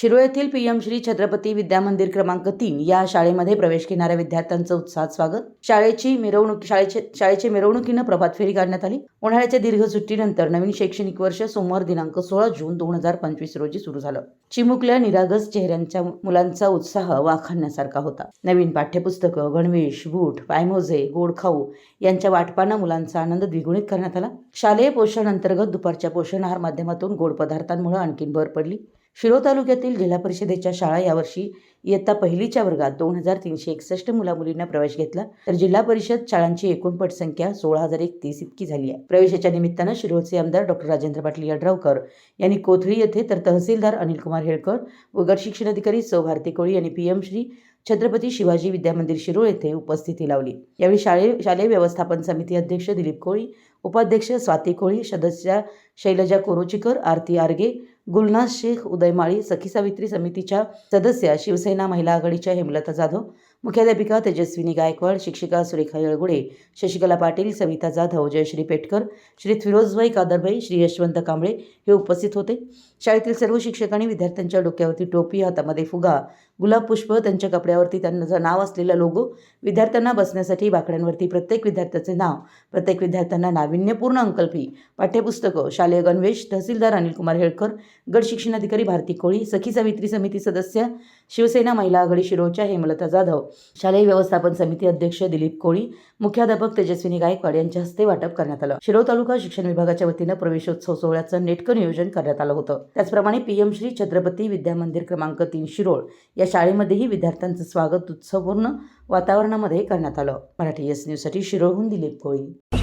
शिरोळ येथील पीएम श्री छत्रपती विद्या मंदिर क्रमांक तीन या शाळेमध्ये प्रवेश घेणाऱ्या विद्यार्थ्यांचं उत्साहात स्वागत. शाळेची मिरवणूक शाळेचे शाळेच्या मिरवणुकीनं प्रभात फेरी काढण्यात आली. उन्हाळ्याच्या दीर्घ सुट्टीनंतर नवीन शैक्षणिक वर्ष सोमवार दिनांक सोळा जून दोन हजार पंचवीस रोजी सुरू झालं. चिमुकल्या निरागस चेहऱ्यांच्या मुलांचा उत्साह वाखाणण्यासारखा होता. नवीन पाठ्यपुस्तकं गणवेश बूट पायमोजे गोडखाऊ यांच्या वाटपानं मुलांचा आनंद द्विगुणित करण्यात आला. शालेय पोषण अंतर्गत दुपारच्या पोषण आहार माध्यमातून गोड पदार्थांमुळे आणखीन भर पडली. शिरोळ तालुक्यातील जिल्हा परिषदेच्या शाळा यावर्षी इयत्ता पहिलीच्या वर्गात दोन हजार तीनशे एकसष्ट मुलामुलींना प्रवेश घेतला. तर जिल्हा परिषद शाळांची एकूण पटसंख्या सोळा हजार एकतीस इतकी झाली आहे. प्रवेशाच्या निमित्तानं शिरोळचे आमदार डॉक्टर राजेंद्र पाटील यड्रावकर यांनी कोथळी येथे तर तहसीलदार अनिल कुमार हेळकर व गट शिक्षणाधिकारी सौ भारती कोळी यांनी पीएम श्री छत्रपती शिवाजी विद्यामंदिर शिरोळ येथे उपस्थिती लावली. यावेळी शाळे शालेय व्यवस्थापन समिती अध्यक्ष दिलीप कोळी उपाध्यक्ष स्वाती कोळी सदस्या शैलजा कोरोचीकर आरती आर्गे गुलनाज शेख उदयमाळी सखी सावित्री समितीच्या सदस्या शिवसेना महिला आघाडीच्या हेमलता जाधव मुख्याध्यापिका तेजस्विनी गायकवाड शिक्षिका सुरेखा येळगुडे शशिकला पाटील सविता जाधव जयश्री पेटकर श्री फिरोजबाई कादरबाई श्री यशवंत कांबळे हे उपस्थित होते. शाळेतील सर्व शिक्षकांनी विद्यार्थ्यांच्या डोक्यावरती टोपी हातामध्ये फुगा गुलाब पुष्प त्यांच्या कपड्यावरती त्यांचं नाव असलेला लोगो विद्यार्थ्यांना बसण्यासाठी बाकड्यांवरती प्रत्येक विद्यार्थ्याचे नाव प्रत्येक विद्यार्थ्यांना नाविन्यपूर्ण अंकल्पी पाठ्यपुस्तकं शालेय गणवेश तहसीलदार अनिल कुमार हेळकर गट शिक्षणाधिकारी भारती कोळी सखी सावित्री समिती सदस्य शिवसेना महिला आघाडी शिरोळच्या हेमलता जाधव शालेय व्यवस्थापन समिती अध्यक्ष दिलीप कोळी मुख्याध्यापक तेजस्विनी गायकवाड यांच्या हस्ते वाटप करण्यात आलं. शिरो तालुका शिक्षण विभागाच्या वतीनं प्रवेशोत्सव सोहळ्याचं नेटकं नियोजन करण्यात आलं होतं. त्याचप्रमाणे पीएम श्री छत्रपती विद्या मंदिर क्रमांक तीन शिरोळ या शाळेमध्येही विद्यार्थ्यांचं स्वागत उत्सवपूर्ण वातावरणामध्ये करण्यात आलं. मराठी एस न्यूजसाठी शिरोळहून दिलीप कोळी.